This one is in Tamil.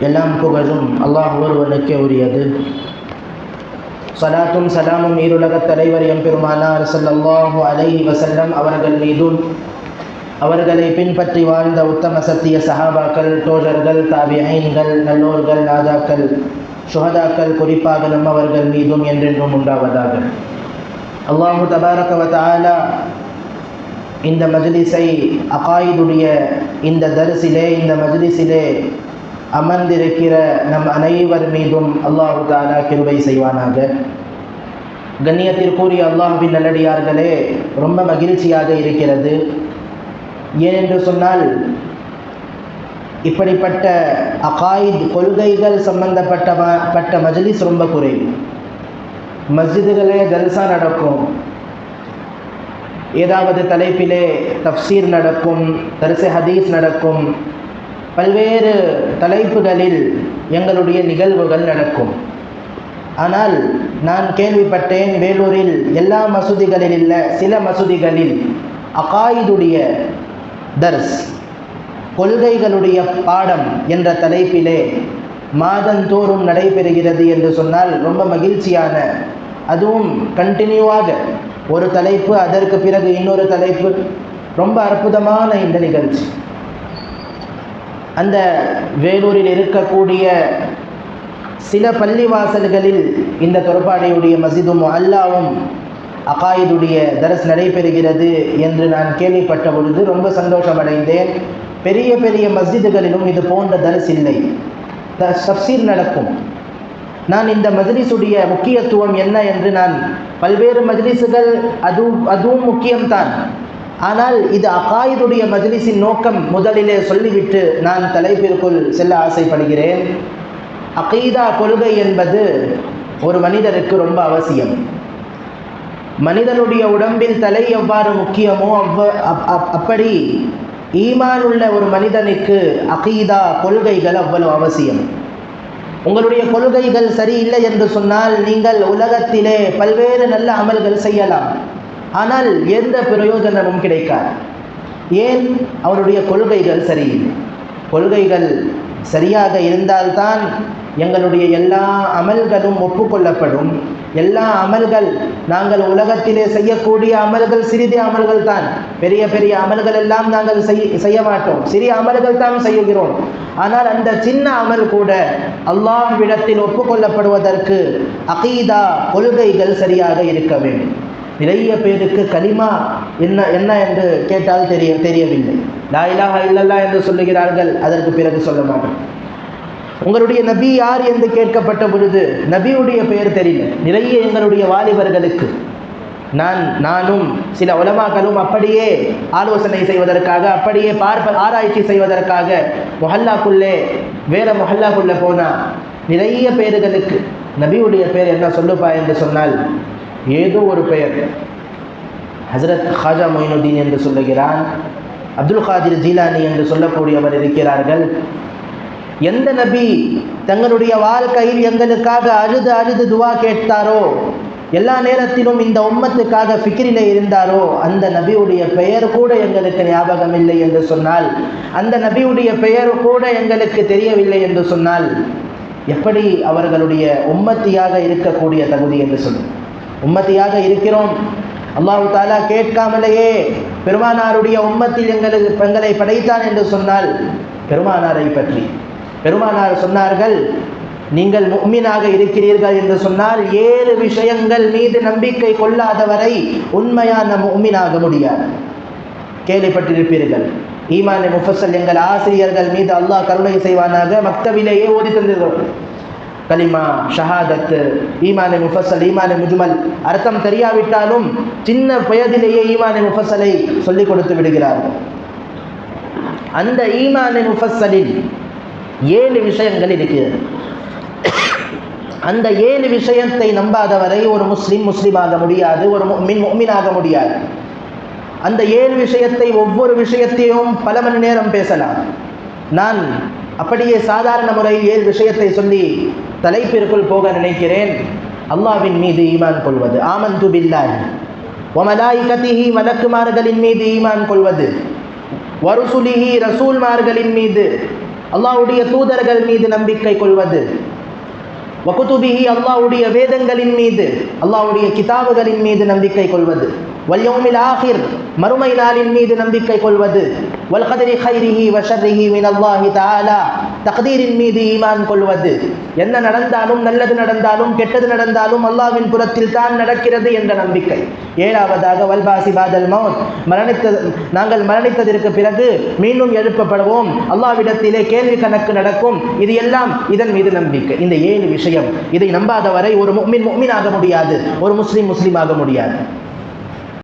எல்லாம் புகழும் அல்லாஹ் ஒருவனுக்கே உரியது சலாத்தும் சலாமும் ஈருலகத் தலைவர் எம்பெருமானார் ஸல்லல்லாஹு அலை வசல்லம் அவர்கள் மீதும் அவர்களை பின்பற்றி வாழ்ந்த உத்தம சத்திய சஹாபாக்கள் தோழர்கள் தாபிஐன்கள் நல்லோர்கள் நாதாக்கள் சுஹதாக்கள் குறிப்பாக நம்மவர்கள் மீதும் என்றென்றும் உண்டாவதாக அல்லாஹு தபாரக வ இந்த மஜ்லிஸை அகாயிதுடைய இந்த தரிசிலே இந்த மஜ்லிஸிலே அமர்ந்திருக்கிற நம் அனைவர் மீதும் அல்லாஹு தாலா கிருபை செய்வானாக. கண்ணியத்திற்குரிய அல்லாஹுவின் நல்லடியார்களே ரொம்ப மகிழ்ச்சியாக இருக்கிறது. ஏனென்று சொன்னால் இப்படிப்பட்ட அகாயித் கொள்கைகள் சம்பந்தப்பட்ட பட்ட மஜ்லிஸ் ரொம்ப குறைவு. மஸ்ஜிதுகளே ஜல்சா நடக்கும். ஏதாவது தலைப்பிலே தஃப்சீர் நடக்கும் தரிசு ஹதீஸ் நடக்கும். பல்வேறு தலைப்புகளில் எங்களுடைய நிகழ்வுகள் நடக்கும். ஆனால் நான் கேள்விப்பட்டேன் வேலூரில் எல்லா மசூதிகளில் இல்லை சில மசூதிகளில் அகாயிதுடைய தர்ஸ் கொள்கைகளுடைய பாடம் என்ற தலைப்பிலே மாதந்தோறும் நடைபெறுகிறது என்று சொன்னால் ரொம்ப மகிழ்ச்சியான அதுவும் கண்டினியூவாக ஒரு தலைப்பு அதற்கு பிறகு இன்னொரு தலைப்பு. ரொம்ப அற்புதமான இந்த நிகழ்ச்சி. அந்த வேலூரில் இருக்கக்கூடிய சில பள்ளிவாசல்களில் இந்த தொற்பாடையுடைய மசிதும் அல்லாவும் அகாயிதுடைய தரஸ் நடைபெறுகிறது என்று நான் கேள்விப்பட்ட பொழுது ரொம்ப சந்தோஷமடைந்தேன். பெரிய பெரிய மஸ்ஜிதுகளிலும் இது போன்ற தரஸ் இல்லை. த- நடக்கும். நான் இந்த மஜ்லிஸுடைய முக்கியத்துவம் என்ன என்று நான் பல்வேறு மஜ்லிஸுகள் அது அதுவும் முக்கியம்தான். ஆனால் இது அகாயுடைய மஜ்லிஸின் நோக்கம் முதலிலே சொல்லிவிட்டு நான் தலைப்பிற்குள் செல்ல ஆசைப்படுகிறேன். அகீதா கொள்கை என்பது ஒரு மனிதருக்கு ரொம்ப அவசியம். மனிதனுடைய உடம்பில் தலை எவ்வாறு முக்கியமோ அவ்வ அப்- அப்- அப்படி ஈமான் உள்ள ஒரு மனிதனுக்கு அகீதா கொள்கைகள் அவ்வளவு அவசியம். உங்களுடைய கொள்கைகள் சரியில்லை என்று சொன்னால் நீங்கள் உலகத்திலே பல்வேறு நல்ல அமல்கள் செய்யலாம். ஆனால் எந்த பிரயோஜனமும் கிடைக்காது. ஏன்? அவருடைய கொள்கைகள் சரியில்லை கொள்கைகள் சரியாக இருந்தால்தான் எங்களுடைய எல்லா அமல்களும் ஒப்புக்கொள்ளப்படும். எல்லா அமல்கள் நாங்கள் உலகத்திலே செய்யக்கூடிய அமல்கள் சிறிது அமல்கள் தான் பெரிய பெரிய அமல்கள் எல்லாம் நாங்கள் செய் செய்ய மாட்டோம். சிறிய அமல்கள் தான் செய்கிறோம். ஆனால் அந்த சின்ன அமல் கூட அல்லாஹ்விடத்தில் ஒப்புக்கொள்ளப்படுவதற்கு அகீதா கொள்கைகள் சரியாக இருக்க வேண்டும். நிறைய பேருக்கு கலிமா என்ன என்ன என்று கேட்டால் தெரிய தெரியவில்லை. லா இல்லல்லா என்று சொல்லுகிறார்கள் அதற்கு பிறகு சொல்ல மாட்டோம் உங்களுடைய நபி யார் என்று கேட்கப்பட்ட பொழுது நபியுடைய பெயர் தெரியல. நிறைய எங்களுடைய வாலிபர்களுக்கு. நான் நானும் சில உலமாக்களும் அப்படியே ஆலோசனை செய்வதற்காக அப்படியே பார்ப்ப ஆராய்ச்சி செய்வதற்காக மொஹல்லாக்குள்ளே வேற மொஹல்லாக்குள்ளே போனால் நிறைய பேர்களுக்கு நபியுடைய பெயர் என்ன சொல்லுப்பா என்று சொன்னால் ஏதோ ஒரு பெயர். ஹசரத் ஹாஜா மொயினுதீன் என்று சொல்லுகிறான். அப்துல் காதிர் ஜீலானி என்று சொல்லக்கூடியவர் இருக்கிறார்கள். எந்த நபி தங்களுடைய வாழ்க்கையில் எங்களுக்காக அழுது அழுது துவா கேட்டாரோ எல்லா நேரத்திலும் இந்த உம்மத்துக்காக ஃபிக்ரில இருந்தாரோ அந்த நபியுடைய பெயர் கூட எங்களுக்கு ஞாபகம் இல்லை என்று சொன்னால் அந்த நபியுடைய பெயர் கூட எங்களுக்கு தெரியவில்லை என்று சொன்னால் எப்படி அவர்களுடைய உம்மத்தியாக இருக்கக்கூடிய தகுதி என்று சொல்லும் உம்மத்தியாக இருக்கிறோம். அல்லாஹு தாலா கேட்காமலேயே பெருமானாருடைய உம்மத்தில் எங்களுக்கு பெண்களை படைத்தான் என்று சொன்னால் பெருமானாரை பற்றி. பெருமானார் சொன்னார்கள் நீங்கள் முக்மீனாக இருக்கிறீர்கள் என்று சொன்னால் ஏழு விஷயங்கள் மீது நம்பிக்கை கொள்ளாதவரை உண்மையான முக்மீனாக முடியாது. கேள்விப்பட்டிருப்பீர்கள். ஈமான் முஃபசல் எங்கள் ஆசிரியர்கள் மீது அல்லாஹ் கருணை செய்வானாக மக்தவிலேயே ஓதி தந்திருக்கிறோம். கலிமா ஷஹாதத் ஈமான் முஃபசல் ஈமான் முஜ்மல். அர்த்தம் தெரியாவிட்டாலும் சின்ன வயதிலேயே ஈமானை முஃபசலை சொல்லிக் கொடுத்து விடுகிறார்கள். அந்த ஈமான் முஃபசலில் ஏழு விஷயங்கள் இருக்கிறது. அந்த ஏழு விஷயத்தை நம்பாதவரை ஒரு முஸ்லீம் முஸ்லீம் ஆக முடியாது ஒரு முஃமின் முஃமினாக முடியாது. அந்த ஏழு விஷயத்தை ஒவ்வொரு விஷயத்தையும் பல மணி நேரம் பேசலாம். நான் அப்படியே சாதாரண முறையில் ஏழு விஷயத்தை சொல்லி தலைப்பிற்குள் போக நினைக்கிறேன். அல்லாவின் மீது ஈமான் கொள்வது. ஆமந்து பில்லாஹி. ஒமலாய்கதிஹி மலக்குமார்களின் மீது ஈமான் கொள்வது. வருசுலிஹி ரசூல்மார்களின் மீது அல்லாவுடைய தூதர்கள் மீது நம்பிக்கை கொள்வது. வகுத்துபிஹி அல்லாவுடைய வேதங்களின் மீது அல்லாவுடைய கிதாபுகளின் மீது நம்பிக்கை கொள்வது. வல்யோமில் ஆஹிர் மறுமை நாளின் மீது நம்பிக்கை கொள்வது. வல்கதிரி ஹைரிஹி வஷர்ரிஹி மின் அல்லாஹி தாலா தகதீரின் மீது ஈமான் கொள்வது. என்ன நடந்தாலும் நல்லது நடந்தாலும் கெட்டது நடந்தாலும் அல்லாவின் புறத்தில் தான் நடக்கிறது என்ற நம்பிக்கை. ஏழாவதாக வல்பாசி பாதல் மௌத். மரணித்த நாங்கள் மரணித்ததற்கு பிறகு மீண்டும் எழுப்பப்படுவோம். அல்லாஹ்விடத்திலே கேள்வி கணக்கு நடக்கும். இது எல்லாம் இதன் மீது நம்பிக்கை. இந்த ஏழு விஷயம் இதை நம்பாத வரை ஒரு முக்மின் முக்மின் ஆக முடியாது. ஒரு முஸ்லீம் முஸ்லீம் ஆக முடியாது.